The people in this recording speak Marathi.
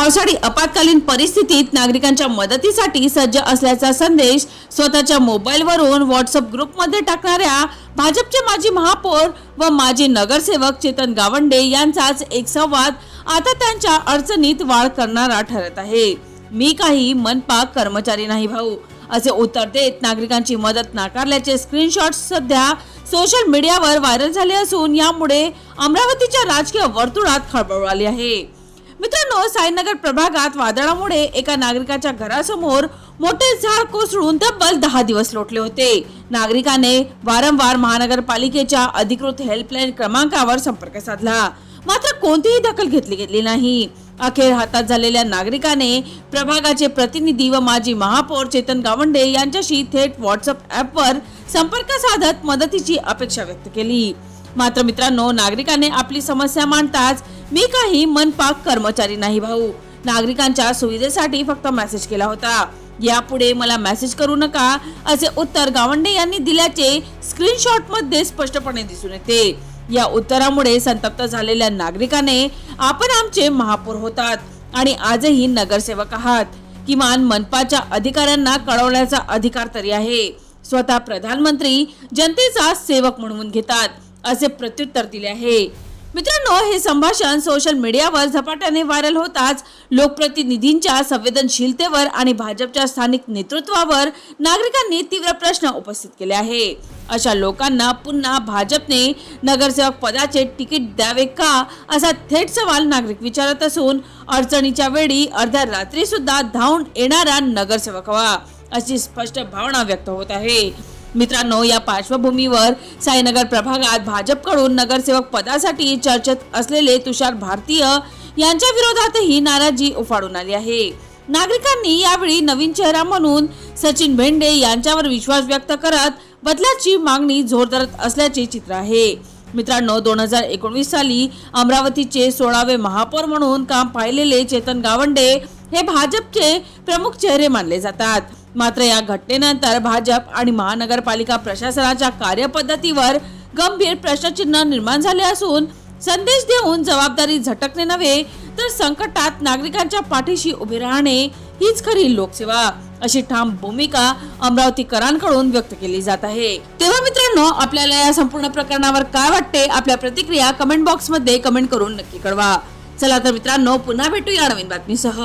पावसाळी आपत्कालीन परिस्थितीत नागरिकांच्या मदतीसाठी सज्ज असल्याचा संदेश स्वतःच्या मोबाईलवरून व्हॉट्सअप ग्रुपमध्ये टाकणाऱ्या भाजपचे माजी महापौर व माजी नगरसेवक चेतन गावंडे यांचाच एक संवाद आता त्यांच्या अडचणीत वाढ करणारा ठरत आहे. मी काही मनपा कर्मचारी नाही भाऊ असे उत्तर देत नागरिकांची मदत नाकारल्याचे स्क्रीनशॉट सध्या सोशल मीडियावर व्हायरल झाले असून यामुळे अमरावतीच्या राजकीय वर्तुळात खळबळ आली आहे. मित्रांनो साईनगर प्रभागात वादळामुळे एका नागरिकाच्या घरासमोर मोठे झाड कोसळून तब्बल दहा दिवस लोटले होते. नागरिकाने वारंवार महानगरपालिकेच्या अधिकृत हेल्पलाईन क्रमांकावर संपर्क साधला. मात्र कोणतीही दखल घेतली गेली नाही. अखेर हातात झालेल्या नागरिकाने प्रभागाचे प्रतिनिधी व माजी महापौर चेतन गावंडे यांच्याशी थेट व्हॉट्सअप ॲपवर संपर्क साधत मदतीची अपेक्षा व्यक्त केली. मात्र मित्रांनो नागरिकाने आपली समस्या मांडताच मी काही मनपाक कर्मचारी नाही भाऊ. नागरिकांच्या सुविधेसाठी फक्त मेसेज केला होता. यापुढे मला मेसेज करू नका असे उत्तर गावंडे यांनी दिल्याचे स्क्रीनशॉटमध्ये स्पष्टपणे दिसून येते. या उत्तरामुळे संतप्त झालेल्या नागरिकाने आपण आमचे महापौर होतात आणि आजही नगरसेवक आहात. किमान मनपाच्या अधिकाऱ्यांना कळवण्याचा अधिकार तरी आहे. स्वतः प्रधानमंत्री जनतेचा सेवक म्हणून घेतात. असे प्रत्युत्तर दिले आहे. मित्रांनो हे संभाषण सोशल मीडियावर झपाट्याने व्हायरल होताच लोकप्रतिनिधींच्या संवेदनशीलतेवर आणि भाजपच्या स्थानिक नेतृत्वावर नागरिकांनी तीव्र प्रश्न उपस्थित केले आहे. अशा लोकांना पुन्हा भाजपने नगरसेवक पदाचे तिकीट द्यावे का असा थेट सवाल नागरिक विचारत असून अडचणीच्या वेळी अर्ध्या रात्री सुद्धा धावून येणारा नगरसेवक हवा अशी स्पष्ट भावना व्यक्त होत आहे. मित्रांनो या पार्श्वभूमीवर साईनगर प्रभागात भाजपकडून नगरसेवक पदासाठी चर्चेत असलेले तुषार भारतीय यांच्या विरोधातही नाराजी उफाळून आली आहे. नागरिकांनी यावेळी नवीन चेहरा म्हणून सचिन भेंडे यांच्यावर विश्वास व्यक्त करत बदलाची मागणी जोर धरत असल्याचे चित्र आहे. मित्रांनो दोन हजार एकोणवीस साली अमरावतीचे सोळावे महापौर म्हणून काम पाहिलेले चेतन गावंडे हे भाजपचे प्रमुख चेहरे मानले जातात. मात्र या घटनेनंतर भाजप आणि महानगरपालिका प्रशासनाच्या कार्यपद्धतीवर गंभीर प्रश्नचिन्ह निर्माण झाले असून संदेश देऊन जबाबदारी झटकणे नव्हे तर संकटात नागरिकांच्या पाठीशी उभे राहणे हीच खरी लोकसेवा अशी ठाम भूमिका अमरावतीकरांकडून व्यक्त केली जात आहे. तेव्हा मित्रांनो आपल्याला या संपूर्ण प्रकरणावर काय वाटते? आपल्या प्रतिक्रिया कमेंट बॉक्समध्ये कमेंट करून नक्की कळवा. चला तर मित्रांनो पुन्हा भेटूया नवीन बातमीसह.